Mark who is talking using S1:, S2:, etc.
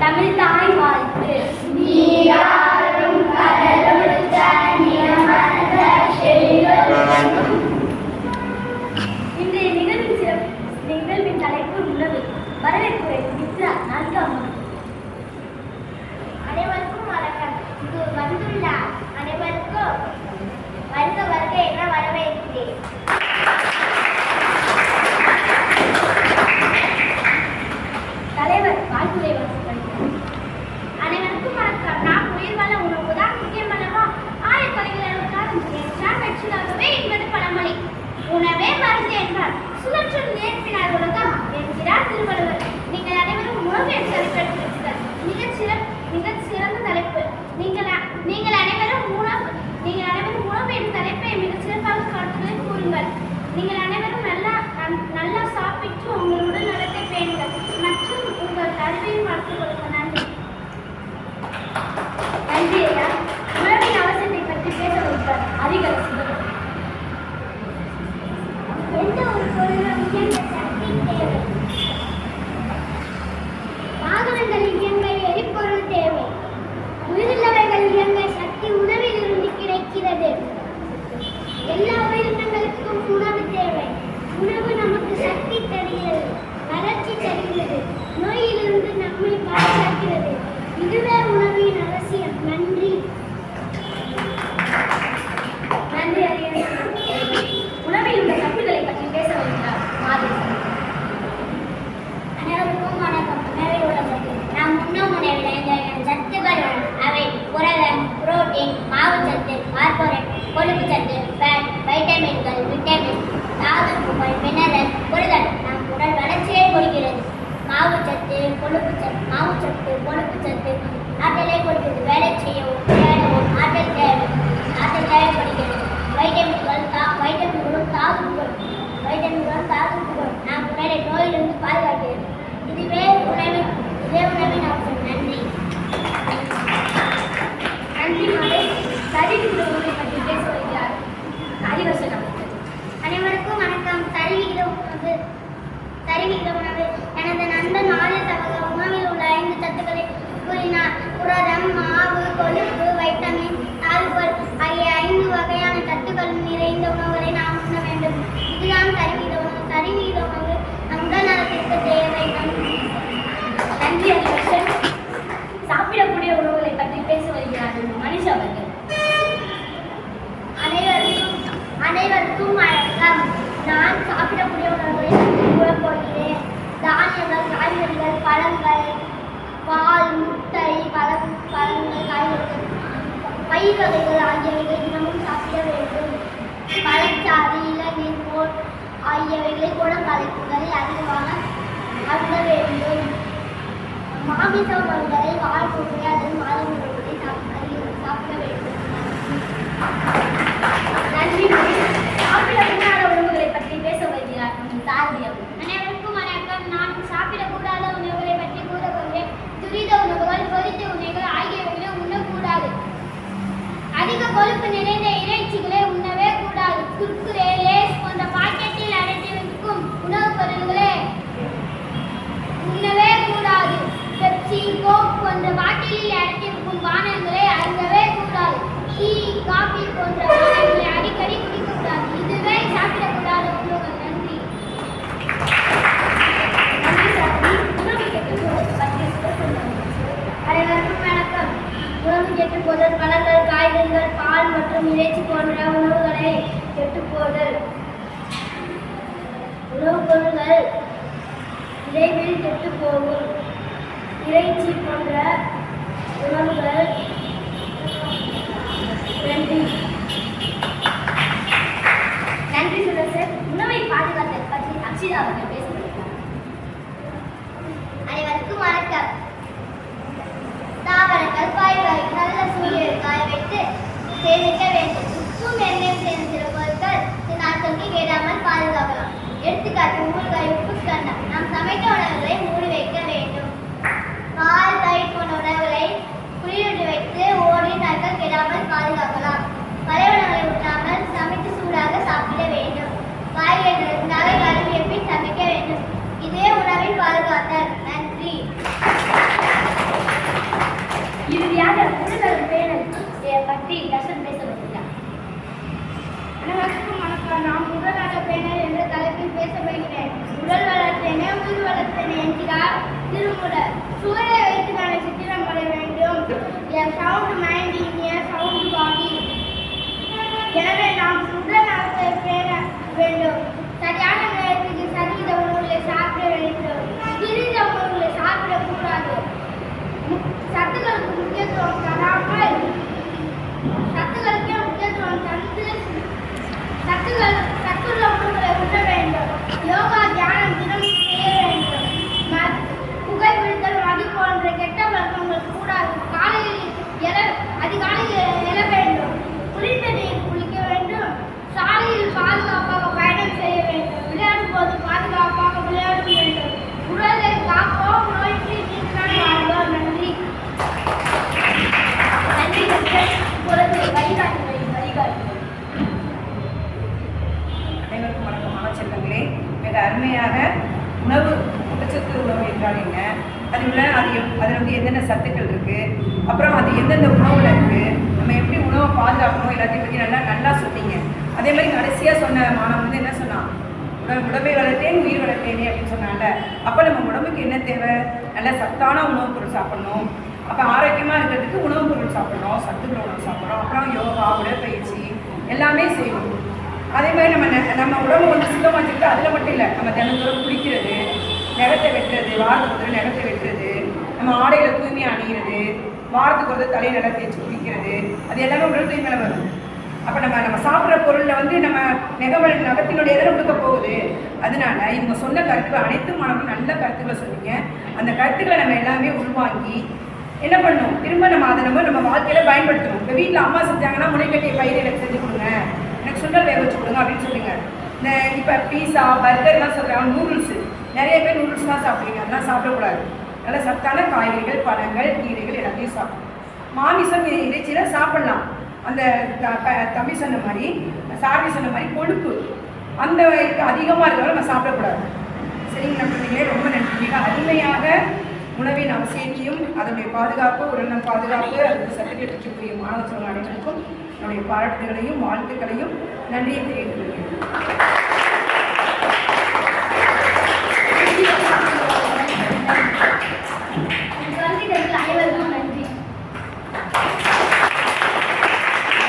S1: தமிழ் தாய் தலைவர் வாழ்த்துரை
S2: அனைவருக்கும் வணக்கம். நான் உயிர்வாழ உணவு தான் முக்கியம் அல்லவா? ஆயக்கலைகள் என்றால் வெற்றியாகவே என்பது பழமொழி. உணவே மருந்து என்றார் சுழற்றும் நேர்ப்பினார் உலகம் என்கிறார் திருவள்ளுவர். நீங்கள் அனைவரும் உணவு என்று தலைப்பெடுத்தீர்கள் மிகச் சிற மிகச் சிறந்த தலைப்பு. நீங்கள் நீங்கள் அனைவரும் உணவு நீங்கள் அனைவரும் உணவு என்ற தலைப்பை மிகச் சிறப்பாக கருத்துக்களை கூறுங்கள். நீங்கள் அனைவரும் நல்லா நன்- நல்லா சாப்பிட்டு உங்கள் உடல் நலத்தை பேணுங்கள் மற்றும் உங்கள் அறிவையும் வளர்த்துக் கொள்ளுங்கள் நன்றி
S1: நன்றி ஐயா உணவின் அவசியத்தை பற்றி பேச வைத்தார் அதிகரசிகள்
S2: எந்த ஒரு பொருளும் இயங்க சக்தி தேவை வாகனங்கள் இயங்க எரிபொருள் தேவை உயிருள்ளவைகள் இயங்க சக்தி உணவில் இருந்து கிடைக்கிறது எல்லா உயிரினங்களுக்கும் உணவு தேவை உணவு நமக்கு சக்தி தருகிறது வளர்ச்சி தருகிறது நோயிலிருந்து நம்மை பாதுகாக்கிறது இதுவே உணவின் அவசியம் நன்றி
S1: நன்றி அதிகரசிகள் உணவில் உள்ள சத்துக்களை பற்றி பேச வைத்தார் மாதிரி
S2: அனைவருக்கும் வணக்கம். உணவில் உள்ள நாம் உண்ணும் உணவில் ஐந்து சத்துக்கள் அவை புரதம் புரோட்டீன் மாவுச்சத்து கார்போரேட் கொழுப்பு சத்து ஃபேட் வைட்டமின்கள் விட்டமின் தாதுப்புகள் மினரல் புரதம். நம் உடல் வளர்ச்சியை கொடுக்கிறது மாவுச்சத்து கொழுப்பு சத்து மாவுச்சத்து கொழுப்பு சத்து ஆற்றலை கொடுக்கிறது வேலை செய்யவும் விளையாடவும் ஆற்றல் தேவை ஆற்றல் தேவைப்படுகிறது வைட்டமின்கள் தா வைட்டமின்களும் தாதுப்புகள் வைட்டமின்களும் தாதுப்புகள் நாம் உடலை நோயிலிருந்து பாதுகாக்கிறது இதுவே உணவின் இதே உணவின் அவசியம் நன்றி
S1: நன்றி மாலை சரிவிகித உணவை பற்றி பேச வைக்கிறார் அதிகரசன் அவர்கள்
S2: அனைவருக்கும் வணக்கம் சரிவிகித உணவு சரிவிகித உணவு எனது நண்பன் ஆதித் அவர்கள் உணவில் உள்ள ஐந்து சத்துக்களை கூறினார் புரதம் மாவு கொழுப்பு வைட்டமின் தாதுகள் ஆகிய ஐந்து வகையான சத்துக்கள் நிறைந்த உணவுகளை நாம் உண்ண வேண்டும். இதுதான் சரிவிகித உணவு சரிவிகித உணவு நம் உடல் நலத்திற்கு தேவை நன்றி
S1: நன்றி அதிகரசன் சாப்பிடக்கூடிய உணவுகளை பற்றி பேச வருகிறார் மனிஷ் அவர்கள்
S2: அனைவருக்கும் அனைவருக்கும் வணக்கம் நான் சாப்பிடக்கூடிய உணவுகளை பற்றி கூறப் போகிறேன் தானியங்கள் காய்கறிகள் பழங்கள் பால் முட்டை பழம் பழங்கள் காய்கறிகள் பயிர் வகைகள் ஆகியவைகளை தினமும் சாப்பிட வேண்டும். பழச்சாறு இளநீர் போல் ஆகியவைகளை குணக்கலைப்புகளை அதிகமாக அருந்த வேண்டும். மாமிச உணவுகளை வாழ்முறை அதன் மாதம் உணவுகளை சாப்பிட சாப்பிட வேண்டும்.
S1: நன்றி. சாப்பிட உண்ணாத உணவுகளை பற்றி பேச வருகிறார் சாரதி அவர்கள்
S2: அனைவருக்கும் வணக்கம் நான் சாப்பிடக்கூடாத உணவுகளை பற்றி கூற போகிறேன் துரித உணவுகள் பொரித்த உணவுகள் ஆகியவைகளை உண்ணக்கூடாது அதிக கொழுப்பு நிறைந்த இறைச்சிகளை பால் மற்றும் இறைச்சி போன்ற உணவுகளை கெட்டுப் போதல். உணவுப் பொருட்கள் விரைவில் கெட்டுப் போகும். இறைச்சி போன்ற உணவுகள் நன்றி.
S1: நன்றி சுரசன் உணவை பாதுகாத்தல் பற்றி அக்ஷிதா அவர்கள் பேச
S2: எடுத்துக்காட்டு ஊறுகாய் உப்பு கண்ணா நாம் சமைத்த உணவுகளை மூடி வைக்க வேண்டும். பால் தயிர் போன்ற உணவுகளை குளிரூட்டி வைத்து ஓடி நாட்கள் கெடாமல் பாதுகாக்கலாம். பழைய உணவுகளை விட்டாமல் சமைத்து சூடாக சாப்பிட வேண்டும். காய்கறிகள் நகை கழுவி பின் சமைக்க வேண்டும். இதே உணவின் பாதுகாத்தல். நன்றி. இறுதியாக உணவு பேரலுக்கு பற்றி தசன் பேச வந்தார் வணக்கம் நாம்
S3: முதல் எனவே மிக அருமையாக உணவு ஊட்டச்சத்து உணவு என்றால் என்ன? அது உள்ள அது எப் அதில் வந்து என்னென்ன சத்துக்கள் இருக்குது அப்புறம் அது எந்தெந்த உணவில் இருக்குது நம்ம எப்படி உணவை பாதுகாக்கணும்? எல்லாத்தையும் பற்றி நல்லா நல்லா சொன்னீங்க. அதே மாதிரி கடைசியாக சொன்ன மாணவன் வந்து என்ன சொன்னான்? உடல் உடம்பை வளர்த்தேன் உயிர் வளர்த்தேனே அப்படின்னு சொன்னால அப்போ நம்ம உடம்புக்கு என்ன தேவை? நல்ல சத்தான உணவுப் பொருள் சாப்பிடணும். அப்போ ஆரோக்கியமாக இருக்கிறதுக்கு உணவுப் பொருள் சாப்பிட்றோம் சத்துக்கள் உணவு சாப்பிட்றோம் அப்புறம் யோகா உடற்பயிற்சி எல்லாமே செய்யணும். அதே மாதிரி நம்ம நெ- நம்ம உடம்பு வந்து சுத்தமாக வச்சுக்கிட்டு அதில் மட்டும் இல்லை நம்ம தினந்தோறும் குளிக்கிறது நிறத்தை வெட்டுறது வாரத்துக்கு ஒரு நிறத்தை வெட்டுறது நம்ம ஆடைகளை தூய்மையாக அணிகிறது வாரத்துக்கு ஒரு தலையை நிலம் தேய்ச்சி குளிக்கிறது அது எல்லாமே உடல் தூய்மையில வரும் அப்போ நம்ம நம்ம சாப்பிட்ற பொருளில் வந்து நம்ம நெகவல் நகத்தினுடைய இதில் கொடுக்க போகுது? அதனால இவங்க சொன்ன கருத்துக்கள் அனைத்து மனமும் நல்ல கருத்துக்களை சொன்னீங்க அந்த கருத்துக்களை நம்ம எல்லாமே உள்வாங்கி என்ன பண்ணும்? திரும்ப நம்ம அதை நம்ம நம்ம வாழ்க்கையில் பயன்படுத்தணும். இப்போ வீட்டில் அம்மா செஞ்சாங்கன்னா முளைக்கட்டிய பயிர் எனக்கு செஞ்சு கொடுங்க. இப்போ பீஸா பர்கர்லாம் சொல்கிறாங்க நூடுல்ஸ் நிறைய பேர் நூடுல்ஸ் தான் சாப்பிடுவீங்க. அதெல்லாம் சாப்பிடக்கூடாது. நல்ல சத்தான காய்கறிகள் பழங்கள் கீரைகள் எல்லாத்தையும் சாப்பிடணும். மாமிசம் இறைச்சியில் சாப்பிடலாம். அந்த த- த- தம்பி சொன்ன மாதிரி சாமி சொன்ன மாதிரி கொழுப்பு. அந்த அதிகமாக இருக்கிறவங்க நம்ம சாப்பிடக்கூடாது. சரிங்க நம்ம ரொம்ப நன்றி. மிக அருமையாக உணவின் அவசியத்தையும் அதனுடைய பாதுகாப்பு உடல்நலம் பாதுகாப்பு அதற்கு சர்டிஃபிகேட் வைக்கக்கூடிய மாணவர்கள் அனைவருக்கும் என்னுடைய பாராட்டுகளையும் வாழ்த்துக்களையும் நன்றியை தெரிவித்துக் Thank you.